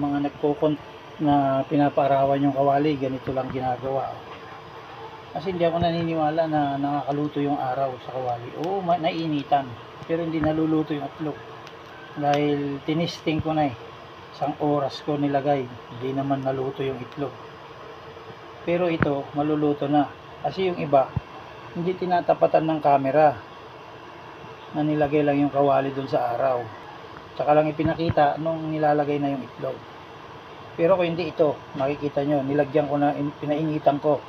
mga nagkukont na pinapaarawan yung kawali, ganito lang ginagawa. Kasi hindi ako naniniwala na nakakaluto yung araw sa kawali. Oo, nainitan. Pero hindi naluluto yung itlog. Dahil tinisting ko na eh. Isang oras ko nilagay. Hindi naman naluto yung itlog. Pero ito, maluluto na. Kasi yung iba, hindi tinatapatan ng camera na nilagay lang yung kawali dun sa araw. Tsaka lang ipinakita nung nilalagay na yung itlog. Pero kung hindi ito, makikita nyo, nilagyan ko na, in- pinainitan ko.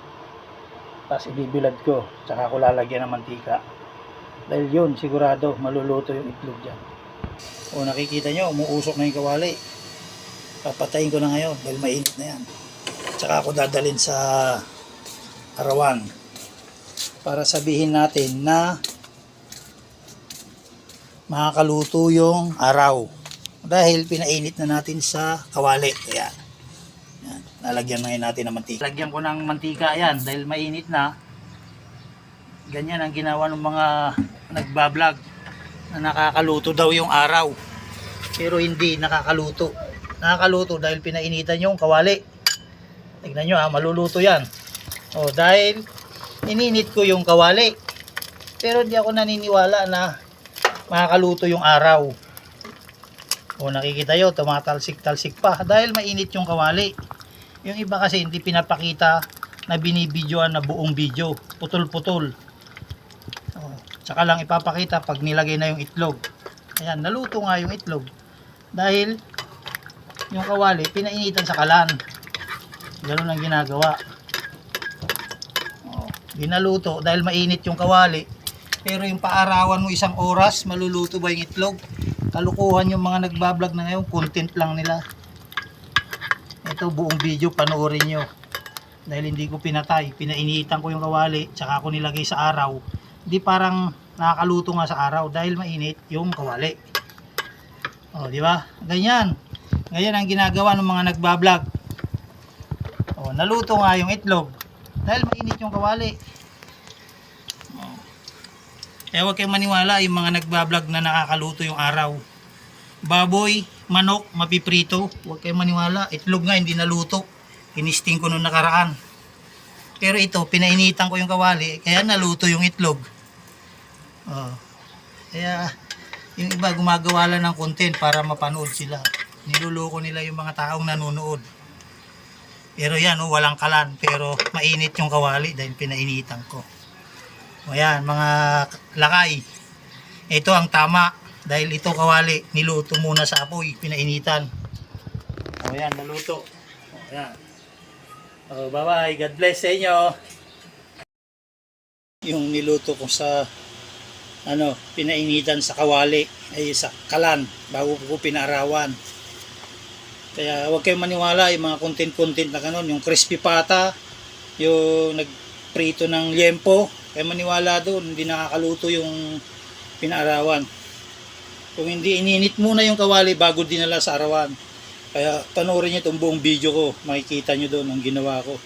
Tapos ibibilad ko, tsaka ko lalagyan ng mantika. Dahil yun, sigurado, maluluto yung itlog dyan. O nakikita nyo, umuusok na yung kawali. Papatayin ko na ngayon dahil mainit na yan. Tsaka ako dadalhin sa arawan para sabihin natin na makakaluto yung araw dahil pinainit na natin sa kawali. Ayan. Yan. lalagyan na natin ng mantika. Lagyan ko ng mantika ayan. Dahil mainit na. Ganyan ang ginawa ng mga nagbablog na nakakaluto daw yung araw. Pero hindi nakakaluto. Nakakaluto dahil pinainitan yung kawali. Tignan nyo ha maluluto yan. O dahil ininit ko yung kawali. Pero hindi ako naniniwala na makakaluto yung araw. O nakikita yo, tumatalsik-talsik pa dahil mainit yung kawali. Yung iba kasi hindi pinapakita na binibidyoan na buong video, putol-putol. Tsaka lang ipapakita pag nilagay na yung itlog. Ayan, naluto nga yung itlog. Dahil yung kawali, pinainitan sa kalan. Ganun ang ginagawa. O, ginaluto dahil mainit yung kawali, pero yung paarawan mo isang oras, maluluto ba yung itlog? Kalukuhan yung mga nagbablog na ngayon, content lang nila. Ito buong video panoorin nyo. Dahil hindi ko pinatay, pinainitan ko yung kawali, tsaka ako nilagay sa araw. Hindi parang nakakaluto nga sa araw dahil mainit yung kawali. O, di ba? Ganyan. Ganyan ang ginagawa ng mga nagbablog. O, naluto nga yung itlog dahil mainit yung kawali. Kaya huwag kayong maniwala yung mga nagbablog na nakakaluto yung araw. Baboy, manok, mapiprito. Huwag kayong maniwala. Itlog nga hindi naluto. Kinisting ko nung nakaraan. Pero ito, pinainitan ko yung kawali. Kaya naluto yung itlog. Oh. Kaya yung iba gumagawa lang ng content para mapanood sila. Niluloko nila yung mga taong nanonood. Pero yan, oh, walang kalan. Pero mainit yung kawali dahil pinainitan ko. O yan, mga lakay. Ito ang tama. Dahil ito kawali, niluto muna sa apoy, pinainitan. O yan, naluto. O yan. O, bye-bye. God bless sa inyo. Yung niluto ko sa ano, pinainitan sa kawali, ay sa kalan, bago ko pinarawan. Kaya huwag kayong maniwala yung mga content-content na kanon, yung crispy pata, yung nagprito ng liempo, kaya maniwala doon, hindi nakakaluto yung pinaarawan. Kung hindi ininit muna yung kawali bago dinala sa arawan. Kaya panoorin nyo itong buong video ko, makikita nyo doon ang ginawa ko.